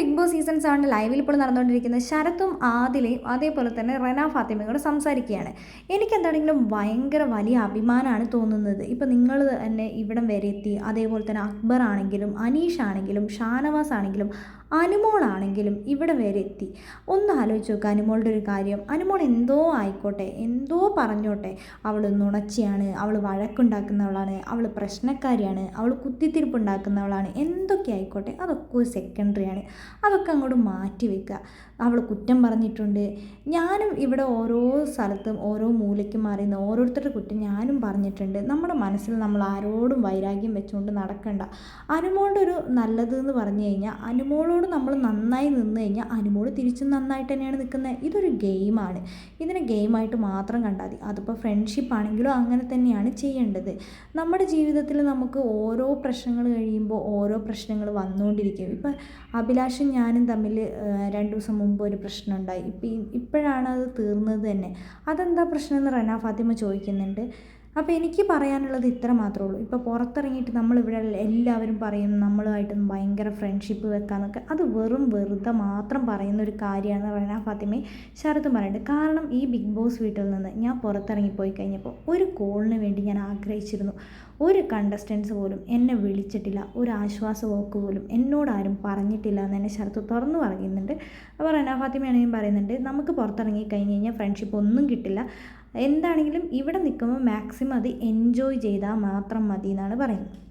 Big boss season seven ലൈവിൽ ഇപ്പോൾ നടന്നുകൊണ്ടിരിക്കുന്ന ശരത്തും ആദിലയും അതേപോലെ തന്നെ റെന ഫാത്തിമയോട് സംസാരിക്കുകയാണ്. എനിക്ക് എന്താണെങ്കിലും ഭയങ്കര വലിയ അഭിമാനമാണ് തോന്നുന്നത്. ഇപ്പം നിങ്ങൾ തന്നെ ഇവിടം വരെ എത്തി. അതേപോലെ തന്നെ അക്ബർ ആണെങ്കിലും അനീഷ് ആണെങ്കിലും ഷാനവാസ് ആണെങ്കിലും അനുമോളാണെങ്കിലും ഇവിടെ വരെ എത്തി. ഒന്ന് ആലോചിച്ച് നോക്കുക അനുമോളുടെ ഒരു കാര്യം. അനുമോൾ എന്തോ ആയിക്കോട്ടെ എന്തോ പറഞ്ഞോട്ടെ. അവൾ നുണച്ചിയാണ് അവൾ വഴക്കുണ്ടാക്കുന്നവളാണ് അവൾ പ്രശ്നക്കാരിയാണ് അവൾ കുത്തിത്തിരിപ്പ് ഉണ്ടാക്കുന്നവളാണ് എന്തൊക്കെ ആയിക്കോട്ടെ അതൊക്കെ സെക്കൻഡറിയാണ് അതൊക്കെ അങ്ങോട്ട് മാറ്റി വെക്കുക. അവൾ കുറ്റം പറഞ്ഞിട്ടുണ്ട്. ഞാനും ഇവിടെ ഓരോ സ്ഥലത്തും ഓരോ മൂലയ്ക്കും മാറിയുന്ന ഓരോരുത്തരുടെ കുറ്റം ഞാനും പറഞ്ഞിട്ടുണ്ട്. നമ്മുടെ മനസ്സിൽ നമ്മൾ ആരോടും വൈരാഗ്യം വെച്ചുകൊണ്ട് നടക്കണ്ട. അനുമോളുടെ ഒരു നല്ലത് എന്ന് പറഞ്ഞു കഴിഞ്ഞാൽ അനുമോളോട് നമ്മൾ നന്നായി നിന്ന് കഴിഞ്ഞാൽ അനുമോട് തിരിച്ചും നന്നായിട്ട് തന്നെയാണ് നിൽക്കുന്നത്. ഇതൊരു ഗെയിമാണ്. ഇതിനെ ഗെയിമായിട്ട് മാത്രം കണ്ടാൽ മതി. അതിപ്പോൾ ഫ്രണ്ട്ഷിപ്പ് ആണെങ്കിലും അങ്ങനെ തന്നെയാണ് ചെയ്യേണ്ടത്. നമ്മുടെ ജീവിതത്തിൽ നമുക്ക് ഓരോ പ്രശ്നങ്ങൾ കഴിയുമ്പോൾ ഓരോ പ്രശ്നങ്ങൾ വന്നുകൊണ്ടിരിക്കും. ഇപ്പം അഭിലാഷും ഞാനും തമ്മിൽ രണ്ട് ദിവസം മുമ്പ് ഒരു പ്രശ്നം ഉണ്ടായി. ഇപ്പം ഇപ്പോഴാണ് അത് തീർന്നത് തന്നെ. അതെന്താ പ്രശ്നം എന്ന് റന ഫാത്തിമ ചോദിക്കുന്നുണ്ട്. അപ്പോൾ എനിക്ക് പറയാനുള്ളത് ഇത്ര മാത്രമേ ഉള്ളൂ. ഇപ്പോൾ പുറത്തിറങ്ങിയിട്ട് നമ്മളിവിടെ എല്ലാവരും പറയും നമ്മളുമായിട്ട് ഭയങ്കര ഫ്രണ്ട്ഷിപ്പ് വെക്കാമെന്നൊക്കെ അത് വെറും വെറുതെ മാത്രം പറയുന്ന ഒരു കാര്യമാണ് റന ഫാത്തിമയെ ശരത്തും പറയുന്നുണ്ട് കാരണം ഈ ബിഗ് ബോസ് വീട്ടിൽ നിന്ന് ഞാൻ പുറത്തിറങ്ങിപ്പോയി കഴിഞ്ഞപ്പോൾ ഒരു കോളിന് വേണ്ടി ഞാൻ ആഗ്രഹിച്ചിരുന്നു. ഒരു കണ്ടസ്റ്റൻസ് പോലും എന്നെ വിളിച്ചിട്ടില്ല. ഒരു ആശ്വാസ വാക്ക് പോലും എന്നോട് ആരും പറഞ്ഞിട്ടില്ല എന്ന് എന്നെ ശരത്ത് തുറന്നു പറയുന്നുണ്ട്. അപ്പോൾ റന ഫാത്തിമയാണെങ്കിലും പറയുന്നുണ്ട് നമുക്ക് പുറത്തിറങ്ങി കഴിഞ്ഞ് കഴിഞ്ഞാൽ ഫ്രണ്ട്ഷിപ്പ് ഒന്നും കിട്ടില്ല. എന്താണെങ്കിലും ഇവിടെ നിൽക്കുമ്പോൾ മാക്സിമം അത് എൻജോയ് ചെയ്താൽ മാത്രം മതി എന്നാണ് പറയുന്നത്.